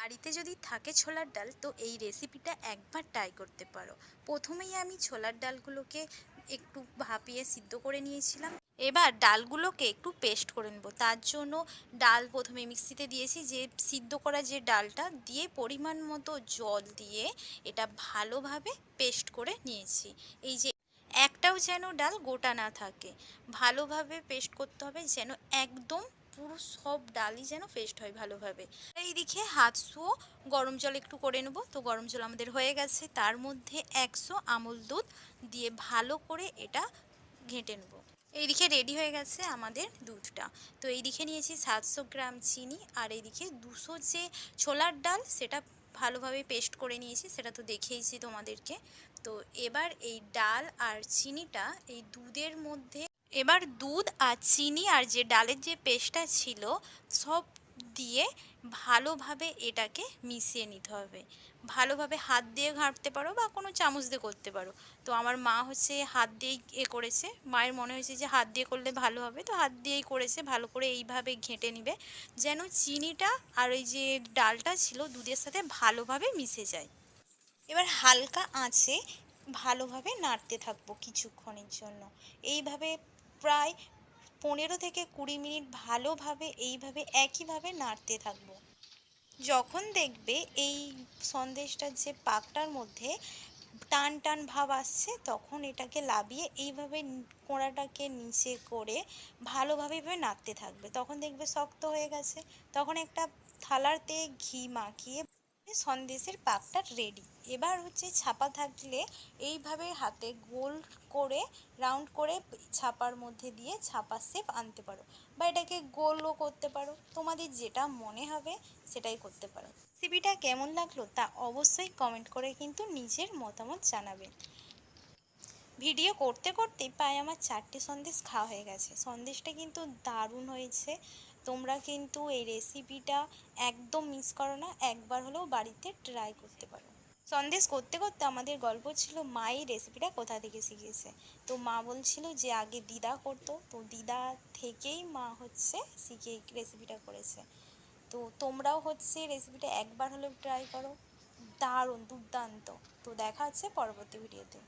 বাড়িতে যদি থাকে ছোলার ডাল, তো এই রেসিপিটা একবার ট্রাই করতে পারো। প্রথমেই আমি ছোলার ডালগুলোকে একটু ভাপিয়ে সিদ্ধ করে নিয়েছিলাম। এবার ডালগুলোকে একটু পেস্ট করে নেব। তার জন্য ডাল প্রথমে মিক্সিতে দিয়েছি। যে সিদ্ধ করা যে ডালটা, দিয়ে পরিমাণ মতো জল দিয়ে এটা ভালোভাবে পেস্ট করে নিয়েছি। এই যে একটাও যেন ডাল গোটা না থাকে, ভালোভাবে পেস্ট করতে হবে যেন একদম পুরো সব ডালই যেন পেস্ট হয় ভালোভাবে। এইদিকে হাত শুয়ো গরম জল একটু করে নেব। তো গরম জল আমাদের হয়ে গেছে। তার মধ্যে একশো আমুল দুধ দিয়ে ভালো করে এটা ঘেঁটে নেব। এইদিকে রেডি হয়ে গেছে আমাদের দুধটা। তো এইদিকে নিয়েছি সাতশো গ্রাম চিনি আর এইদিকে দুশো যে ছোলার ডাল সেটা ভালোভাবে পেস্ট করে নিয়েছি। সেটা তো দেখিয়েছি তোমাদেরকে। তো এবার এই ডাল আর চিনিটা এই দুধের মধ্যে এবার দুধ আর চিনি আর যে ডালের যে পেস্টটা ছিল, সব দিয়ে ভালোভাবে এটাকে মিশিয়ে নিতে হবে। ভালোভাবে হাত দিয়ে ঘাঁটতে পারো বা কোনো চামচ দিয়ে করতে পারো। তো আমার মা হচ্ছে হাত দিয়েই এ করেছে। মায়ের মনে হয়েছে যে হাত দিয়ে করলে ভালো হবে, তো হাত দিয়েই করেছে, ভালো করে এইভাবে ঘেঁটে নিবে যেন চিনিটা আর ওই যে ডালটা ছিল দুধের সাথে ভালোভাবে মিশে যায়। এবার হালকা আঁচে ভালোভাবে নাড়তে থাকব কিছুক্ষণের জন্য। এইভাবে প্রায় পনেরো থেকে কুড়ি মিনিট ভালোভাবে, এইভাবে একইভাবে নাড়তে থাকব। যখন দেখবে এই সন্দেশটার যে পাকটার মধ্যে টান টান ভাব আসছে, তখন এটাকে লাবিয়ে এইভাবে কোঁড়াটাকে নিচে করে ভালোভাবে এভাবে নাড়তে থাকবে। তখন দেখবে শক্ত হয়ে গেছে। তখন একটা থালাতে ঘি মাখিয়ে সন্দেশের পাকটা রেডি এবার হচ্ছে ছাপা থাকলে এইভাবে হাতে গোল করে রাউন্ড করে ছাপার মধ্যে দিয়ে ছাপা শেপ আনতে পারো বা এটাকে গোলও করতে পারো। তোমাদের যেটা মনে হবে সেটাই করতে পারো। রেসিপিটা কেমন লাগল তা অবশ্যই কমেন্ট করে কিন্তু নিজের মতামত জানাবেন ভিডিও করতে করতেই প্রায় আমার চারটে সন্দেশ খাওয়া হয়ে গেছে। সন্দেশটা কিন্তু দারুণ হয়েছে। তোমরা কিন্তু এই রেসিপিটা একদম মিস করো না, একবার হলেও বাড়িতে ট্রাই করতে পারো। সন্দেশ করতে করতে আমাদের গল্প ছিল, মা এই রেসিপিটা কোথা থেকে শিখেছে তো মা বলছিল যে, আগে দিদা করতো। তো দিদা থেকেই মা হচ্ছে শিখে রেসিপিটা করেছে। তো তোমরাও হচ্ছে রেসিপিটা একবার হলেও ট্রাই করো। দারুণ, দুর্দান্ত। তো দেখা হচ্ছে পরবর্তী ভিডিওতে